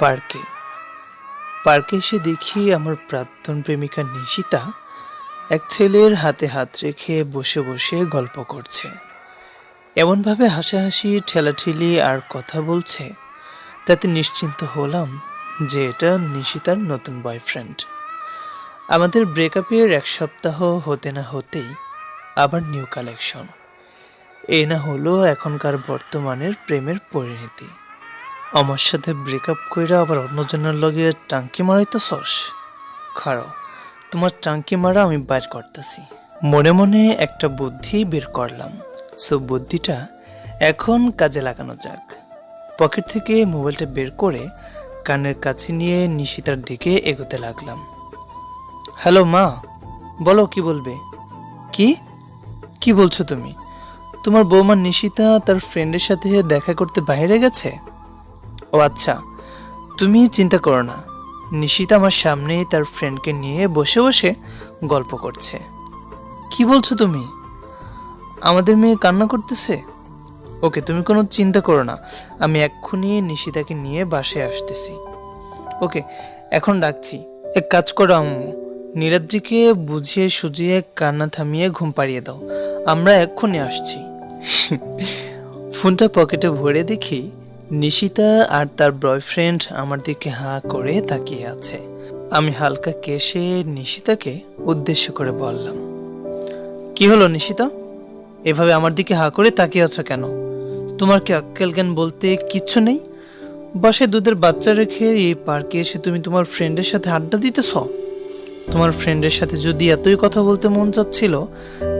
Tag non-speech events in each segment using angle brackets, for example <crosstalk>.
পার্কে পার্কে এসে দেখি আমার প্রাক্তন প্রেমিকা নিশিতা এক ছেলের হাতে হাত রেখে বসে বসে গল্প করছে। এমনভাবে হাসাহাসি, ঠেলাঠেলি আর কথা বলছে, তাতে নিশ্চিন্ত হলাম যে এটা নিশিতার নতুন বয়ফ্রেন্ড আমাদের ব্রেকআপের এক সপ্তাহ হতে না হতেই আবার নিউ কালেকশন এ না হলো এখনকার বর্তমানের প্রেমের পরিণতি। আমার সাথে ব্রেকআপ কইরা আবার অন্যজনের লগে টাঙ্কি মারাইতেছস? খাড়াও তোমার টাঙ্কি মারা আমি বাইর করতেছি। মনে মনে একটা বুদ্ধি বের করলাম। সো বুদ্ধিটা এখন কাজে লাগানো যাক। পকেট থেকে মোবাইলটা বের করে কানের কাছে নিয়ে নিশিতার দিকে এগোতে লাগলাম। হ্যালো মা, বলো কি বলবে? কি? কি বলছো তুমি? তোমার বৌমা নিশিতা তার ফ্রেন্ডের সাথে দেখা করতে বাইরে গেছে? ও আচ্ছা তুমি চিন্তা করো না। নিশিতা আমার সামনেই তার ফ্রেন্ডকে নিয়ে বসে বসে গল্প করছে। কি বলছো তুমি? আমাদের মেয়ে কান্না করতেছে? ওকে তুমি কোনো চিন্তা করো না, আমি এক্ষুনি নিশিতাকে নিয়ে বাসায় আসতেছি। ওকে, এখন ডাকছি। এক কাজ করো আম্মু, নীলাদ্রিকে বুঝিয়ে সুজিয়ে কান্না থামিয়ে ঘুম পাড়িয়ে দাও। আমরা এক্ষুনি আসছি। ফোনটা পকেটে ভরে দেখি নিশিতা আর তার বয়ফ্রেন্ড আমার দিকে হাঁ করে তাকিয়ে আছে। আমি হালকা কেশে নিশিতাকে উদ্দেশ্য করে বললাম, কি হলো নিশিতা? এভাবে আমার দিকে হাঁ করে তাকিয়ে আছো কেন? তোমার কি আক্কেল জ্ঞান বলতে কিচ্ছু নেই? বাসায় দুধের বাচ্চা রেখে এই পার্কে এসে তুমি তোমার ফ্রেন্ডের সাথে আড্ডা দিতেছ? তোমার ফ্রেন্ডের সাথে যদি এতই কথা বলতে মন চাচ্ছিল,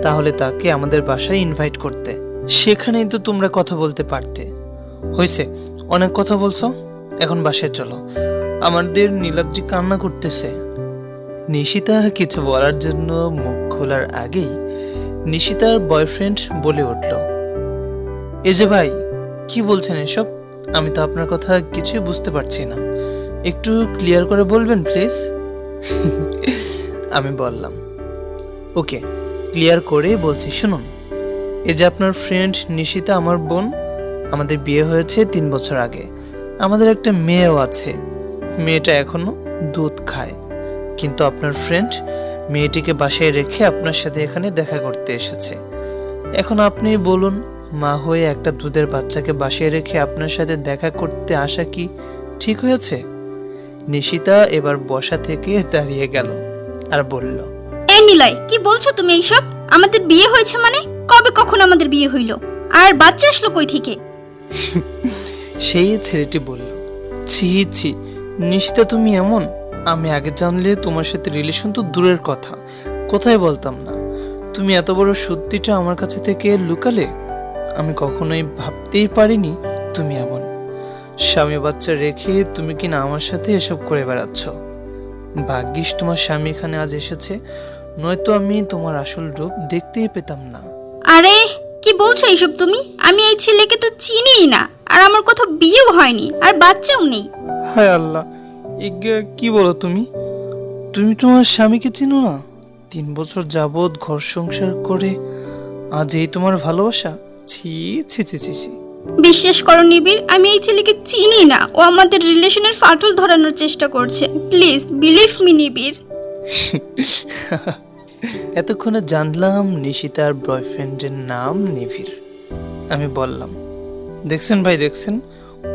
তাহলে তাকে আমাদের বাসায় ইনভাইট করতে। সেখানেই তো তোমরা কথা বলতে পারতে। হয়েছে অনেক কথা বলছো, এখন বাসায় চলো। আমাদের নীলাদ্রি কান্না করতেছে। নিশিতা কিছু বলার জন্য মুখ খোলার আগেই নিশিতার বয়ফ্রেন্ড বলে উঠল, এ যে ভাই, কি বলছেন এসব? আমি তো আপনার কথা কিছুই বুঝতে পারছি না। একটু ক্লিয়ার করে বলবেন প্লিজ <laughs> আমি বললাম, ওকে ক্লিয়ার করে বলছি, শুনুন। এই যে আপনার ফ্রেন্ড নিশিতা, আমার বোন, আমাদের বিয়ে হয়েছে তিন বছর আগে। আমাদের একটা মেয়েও আছে। মেয়েটা এখনও দুধ খায়। কিন্তু আপনার ফ্রেন্ড মেয়েটিকে বাসায় রেখে আপনার সাথে এখানে দেখা করতে এসেছে। এখন আপনি বলুন, মা হয়ে একটা দুধের বাচ্চাকে বাসায় রেখে আপনার সাথে দেখা করতে আসা কি ঠিক হয়েছে? নিশিতা এবার বসা থেকে দাঁড়িয়ে গেল আর বলল, এই নিলয়, কি বলছো তুমি এইসব? আমাদের বিয়ে হয়েছে মানে? কবে কখন আমাদের বিয়ে হইল? আর বাচ্চা আসলো কই থেকে? <laughs> সেই ছেলেটি বলল, ছি ছি, নিশিতা তুমি এমন? আমি আগে জানলে তোমার সাথে রিলেশন তো দূরের কথা। কোথায় বলতাম না? তুমি এত বড় সত্যিটা আমার কাছে থেকে লুকালে? আমি কখনোই ভাবতেই পারিনি তুমি এমন। স্বামী বাচ্চা রেখে তুমি কিনা আমার সাথে এসব করে বেড়াচ্ছ? ভাগ্যিস তোমার স্বামী এখানে আজ এসেছে, নয়তো আমি তোমার আসল রূপ দেখতেই পেতাম না। আরে কি বলছো এইসব তুমি? আমি এই ছেলেকে তো চিনিই না আর আমার কোথাও বিয়েও হয়নি আর বাচ্চাও নেই। হায় আল্লাহ ইজ্ঞা কি বলো তুমি? তুমি তোমার স্বামীকে চিনো না? তিন বছর যাবৎ ঘর সংসার করে আজ এই তোমার ভালোবাসা? ছি ছি ছি ছি ছি। বিশ্বাস করো নিবিড় আমি এই ছেলেকে চিনি না। ও আমাদের রিলেশনের ফাটল ধরানোর চেষ্টা করছে। প্লিজ বিলিভ মি নিবিড়। <laughs> এতক্ষণে জানলাম নিশিতার বয়ফ্রেন্ডের নাম নিভির আমি বললাম, দেখছেন ভাই, দেখছেন?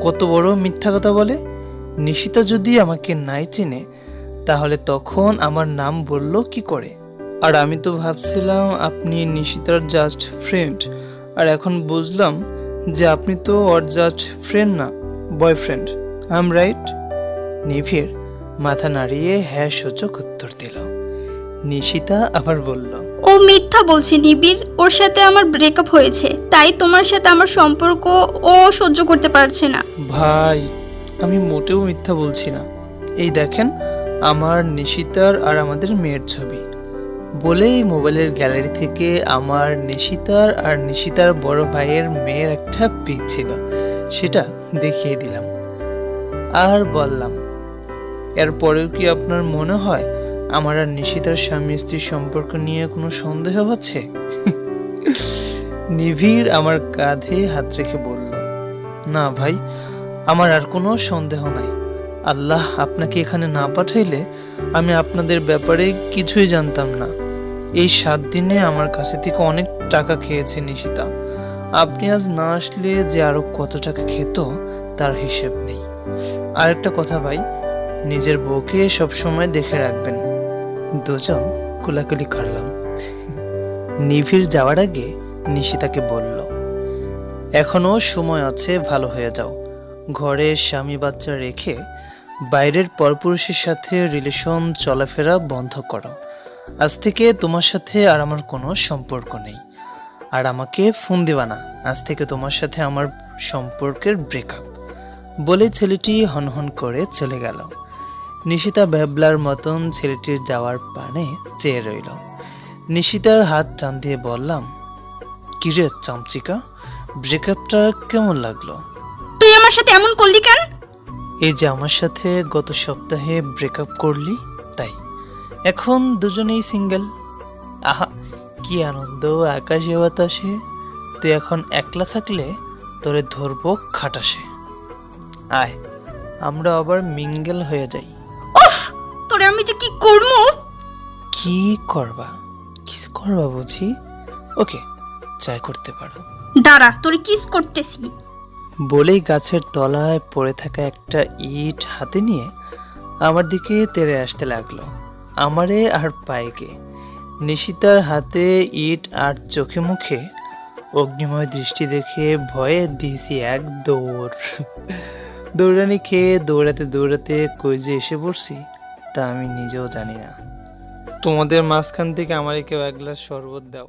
কত বড় মিথ্যা কথা বলে। নিশিতা যদি আমাকে নাই চিনে, তাহলে তখন আমার নাম বলল কি করে? আর আমি তো ভাবছিলাম, আপনি নিশিতার জাস্ট ফ্রেন্ড আর এখন বুঝলাম যে আপনি তো ওর জাস্ট ফ্রেন্ড না বয়ফ্রেন্ড আই এম রাইট নিভির মাথা নাড়িয়ে হ্যাঁ সূচক উত্তর দিল। নিশিতা আবার বলল ও মিথ্যা বলছে নিবিড় ওর সাথে আমার ব্রেকআপ হয়েছে তাই তোমার সাথে আমার সম্পর্ক ও সহ্য করতে পারছে না। ভাই আমি মোটেও মিথ্যা বলছি না। এই দেখেন আমার নিশিতার আর আমাদের মেয়ের ছবি। বলেই মোবাইলের গ্যালারি থেকে আমার নিশিতার আর নিশিতার বড় ভাইয়ের মেয়ের একটা পিক ছিল সেটা দেখিয়ে দিলাম। আর বললাম এরপরেও কি আপনার মনে হয় আমার আর নিশিতার স্বামী স্ত্রীর সম্পর্ক নিয়ে কোনো সন্দেহ হচ্ছে? নিভির আমার কাঁধে হাত রেখে বলল, না ভাই, আমার আর কোনো সন্দেহ নাই। আল্লাহ আপনাকে এখানে না পাঠাইলে আমি আপনাদের ব্যাপারে কিছুই জানতাম না। এই সাত দিনে আমার কাছে থেকে অনেক টাকা খেয়েছে নিশিতা। আপনি আজ না আসলে যে আরও কত টাকা খেত, তার হিসেব নেই। আরেকটা কথা ভাই, নিজের বউকে সবসময় দেখে রাখবেন। দুজন কোলাকুলি করলাম। নিভির যাওয়ার আগে নিশিতাকে বলল, এখনও সময় আছে, ভালো হয়ে যাও। ঘরে স্বামী বাচ্চা রেখে বাইরের পরপুরুষের সাথে রিলেশন চলাফেরা বন্ধ করো। আজ থেকে তোমার সাথে আর আমার কোনো সম্পর্ক নেই। আর আমাকে ফোন দিবা না, আজ থেকে তোমার সাথে আমার সম্পর্কের ব্রেকআপ বলে ছেলেটি হনহন করে চলে গেল। নিশিতা ব্যাবলার মতন ছেলেটির যাওয়ার পানে চেয়ে রইল। নিশিতার হাত টান দিয়ে বললাম কিরে চামচিকা ব্রেকআপটা কেমন লাগল? তুই আমার সাথে এমন করলি কেন? এই যে আমার সাথে গত সপ্তাহে ব্রেকআপ করলি তাই। এখন দুজনেই সিঙ্গেল আহা কি আনন্দ আকাশে বাতাসে। তুই এখন একলা থাকলে তোরে ধরবো খাটাসে। আয় আমরা আবার মিঙ্গেল হয়ে যাই। আমি যে কি করব? কি করবা? কিছু করবা বুঝি? ওকে চাই করতে পারো। দাঁড়া তোরে কিস করতেছি। বলেই গাছের তলায় পড়ে থাকা একটা ইট হাতে নিয়ে আমার দিকে তেড়ে আসতে লাগল। আমারে আর পায়েকে। নিশিতার হাতে ইট আর চোখে মুখে অগ্নিময় দৃষ্টি দেখে ভয়ে দিয়েছি এক দৌড়। দৌড়ানি খেয়ে দৌড়াতে দৌড়াতে কই যে এসে পড়ছি? তা আমি নিজেও জানি না। তোমাদের মাঝখান থেকে আমারে কেউ এক গ্লাস শরবত দাও।